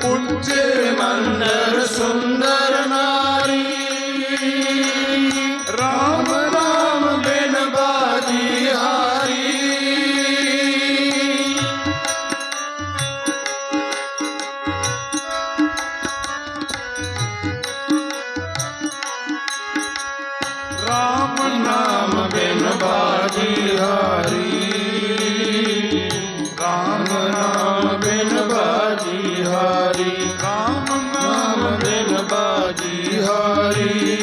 Until my nerves Hari RAM ਨਾਮ ਦਿਲ ਬਾਜੀ ਹਾਰੀ।